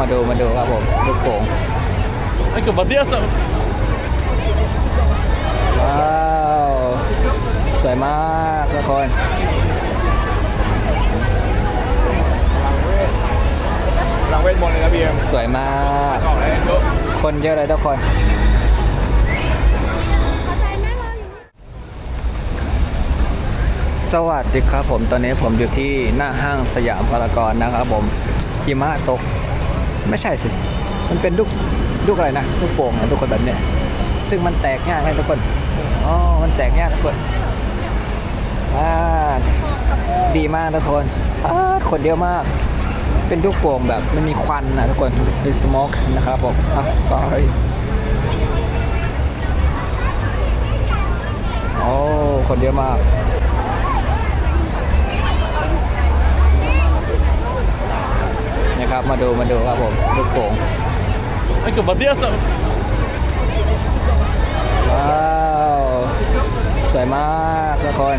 มาดูมาดูครับผมลูกโป่ง Ay, que Matías. ว้าวสวยมากทุกคนหลังเวทมนต์เลยนะพี่เอ็มสวยมากออกเลยเยอะคนเยอะเลยทุกคน สวัสดีครับผมตอนนี้ผมอยู่ที่หน้าห้างสยามพารากอนนะครับผมหิมะตก ไม่ใช่สิ มันเป็นลูกลูกอะไรนะลูกโป่งนะทุกคนแบบเนี้ยซึ่งมันแตกง่ายให้ทุกคนอ๋อมันแตกง่ายทุกคนอ่าดีมากทุกคนอ่าคนเยอะมาก เป็นลูกโป่งแบบมันมีควันนะทุกคนเป็นสโมกนะครับผมอะ sorry โอ้คนเยอะมาก นะครับมาดูมาดูครับผมลูกโป่ง Ay, que Matías. ว้าวสวยมากทุกคน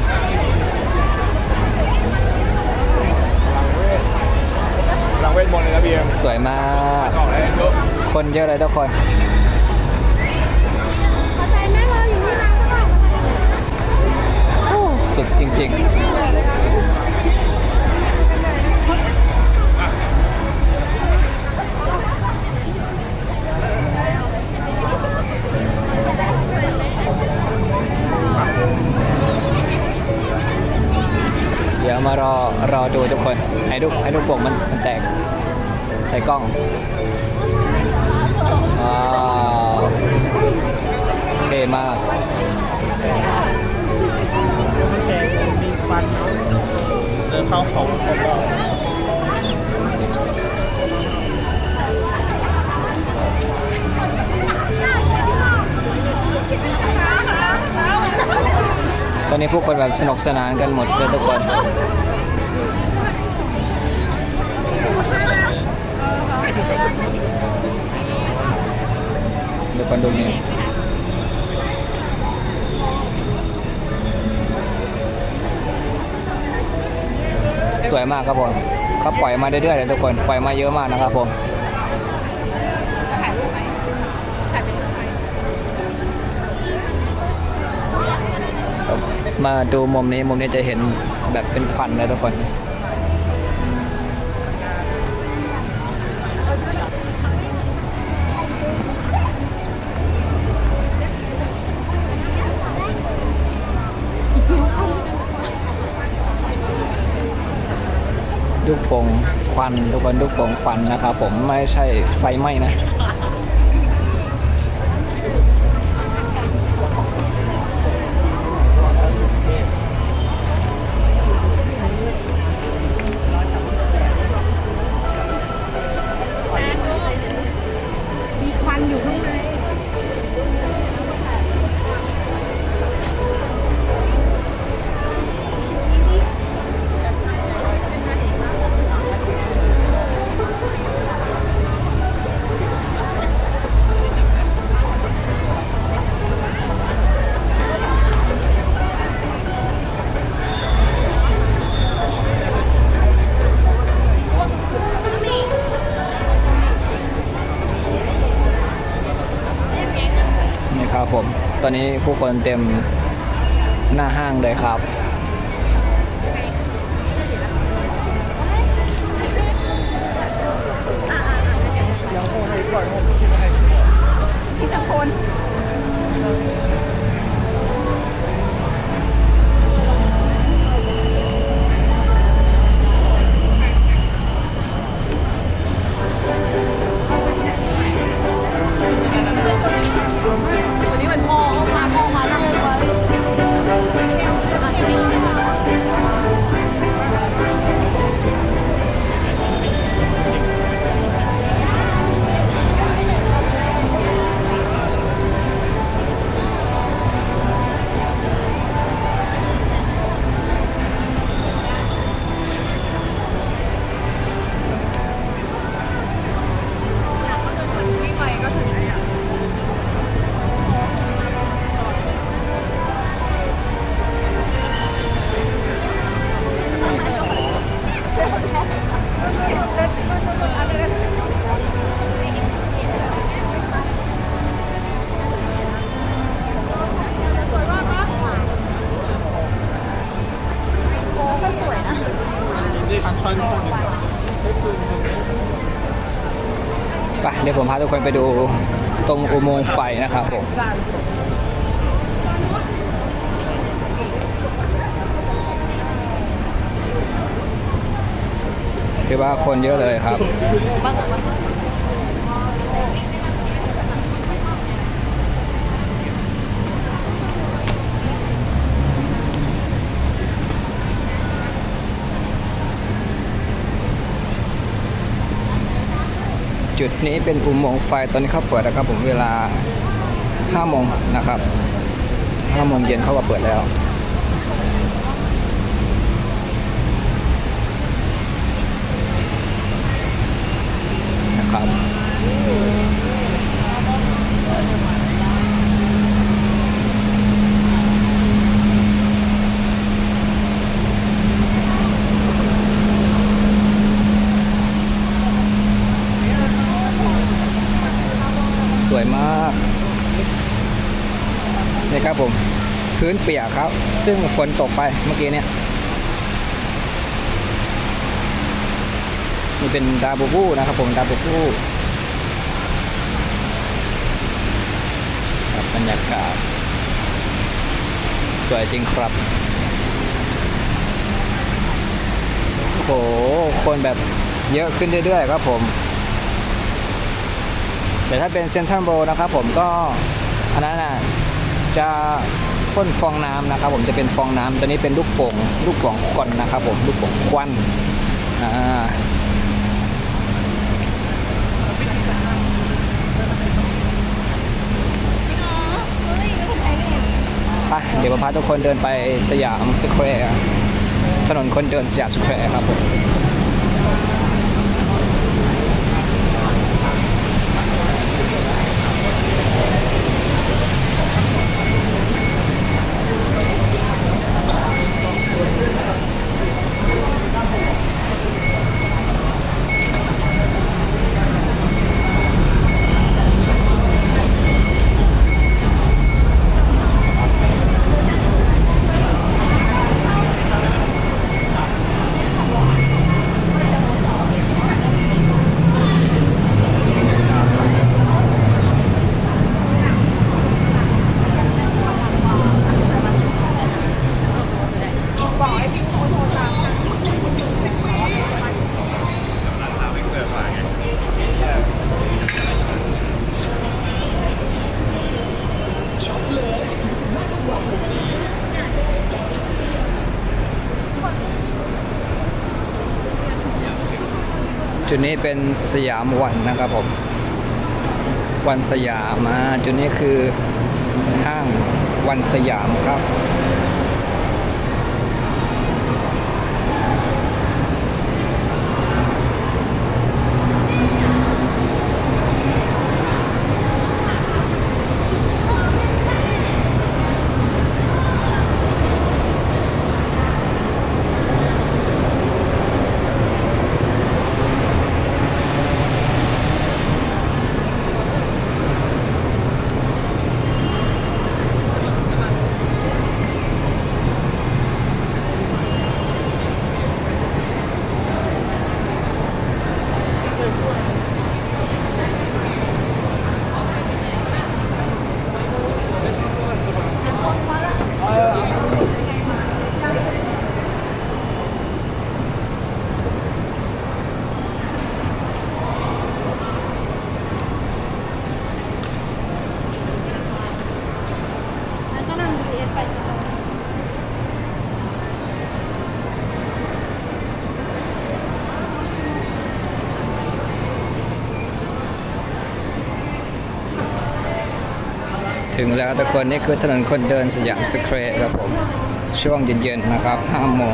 หลังเวทมนต์เลยนะพี่เอ็มสวยมากออกเลยเยอะคนเยอะเลยทุกคนโอ้สุดจริง ๆ ใส่กล้องว้าวเท่มากมีฟันเดินเข้าของคนเราตอนนี้ผู้คนแบบสนุกสนานกันหมดเลยทุกคน เดูคนดูนี่สวยมากครับผมเขาปล่อยมาเรื่อยๆเลยทุกคน ปล่อยมาเยอะมากนะครับผมมาดูมุมนี้มุมนี้จะเห็นแบบเป็นควันเลยทุกคน ลูกโป่งควันทุกคนลูกโป่งควันนะครับผมไม่ใช่ไฟไหม้นะ อนนี้ผู้คนเต็มหน้าห้างเลยครับ ที่ตะคน ไปเดี๋ยวผมพาทุกคนไปดูตรงอุโมงค์ไฟนะครับผมถือว่าคนเยอะเลยครับ จุดนี้เป็นอุโมงค์ไฟตอนนี้เขาเปิดนะครับผมเวลา5โมงนะครับ5โมงเย็นเขาก็เปิดแล้ว สวยมากนี่ครับผมพื้นเปียกครับ ซึ่งฝนตกไปเมื่อกี้เนี่ยนี่เป็นดาบูบูนะครับผมดาบูบูครับบรรยากาศ สวยจริงครับโอ้โหคนแบบเยอะขึ้นเรื่อยๆครับผม แต่ถ้าเป็นเซนทรัลโบนะครับผมก็อันนั้นน่ะจะพ่นฟองน้ำนะครับ ผมจะเป็นฟองน้ำตัวนี้เป็นลูกโป่งลูกโป่งควันนะครับผมลูกโป่งควันอ่าไปเดี๋ยวผมพาทุกคนเดินไปสยามสแควร์ถนนคนเดินสยามสแควร์ครับผม จุดนี้เป็นสยามวันนะครับผม วันสยามมาจุดนี้คือห้างวันสยามครับ ถึงแล้วทุกคนนี่คือถนนคนเดินสยามสแควร์ครับผม ช่วงเย็นๆนะครับ5โมง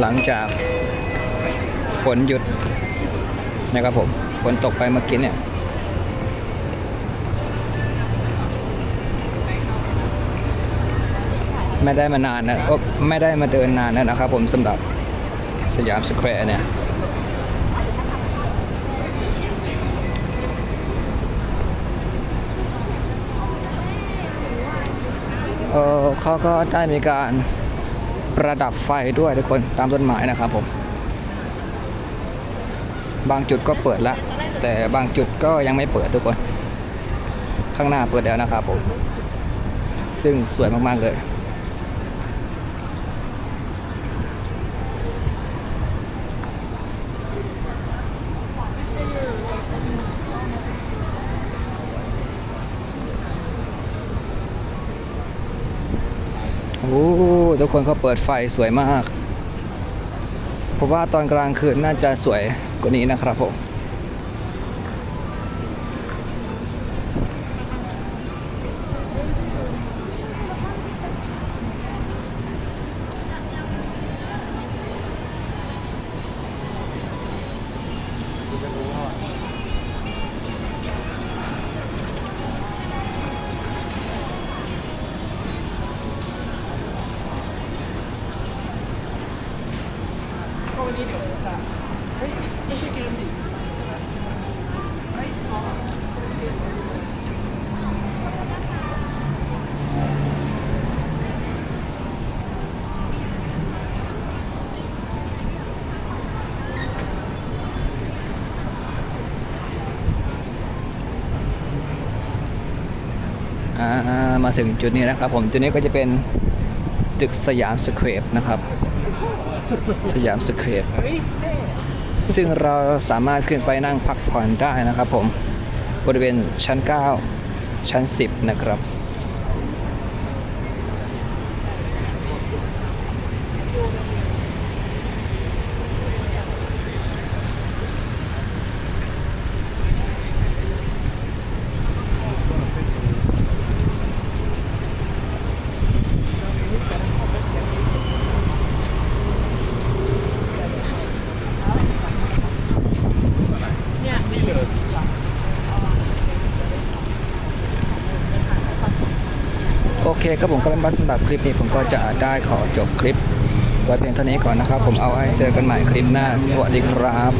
หลังจากฝนหยุดนะครับผม ฝนตกไปเมื่อกี้เนี่ยไม่ได้มานานนะไม่ได้มาเดินนานแล้วนะครับผมสำหรับสยามสแควร์เนี่ย เออเขาก็ได้มีการประดับไฟด้วยทุกคนตามต้นไม้นะครับผม บางจุดก็เปิดแล้ว แต่บางจุดก็ยังไม่เปิดทุกคน ข้างหน้าเปิดแล้วนะครับผม ซึ่งสวยมากๆเลย อ้ทุกคนเขาเปิดไฟสวยมากผมว่าตอนกลางคืนน่าจะสวยกว่านี้นะครับผม มาถึงจุดนี้นะครับ ผมจุดนี้ก็จะเป็นตึกสยามสแควร์นะครับ สยามสแควร์ซึ่งเราสามารถขึ้นไปนั่งพักผ่อนได้นะครับ ผมบริเวณชั้น 9 ชั้น 10 นะครับ เคครับผมก็เป็นบัสสำหรับคลิปนี้ผมก็จะได้ขอจบคลิปไว้เพียงเท่านี้ก่อนนะครับ ผมเอาไว้เจอกันใหม่คลิปหน้า สวัสดีครับ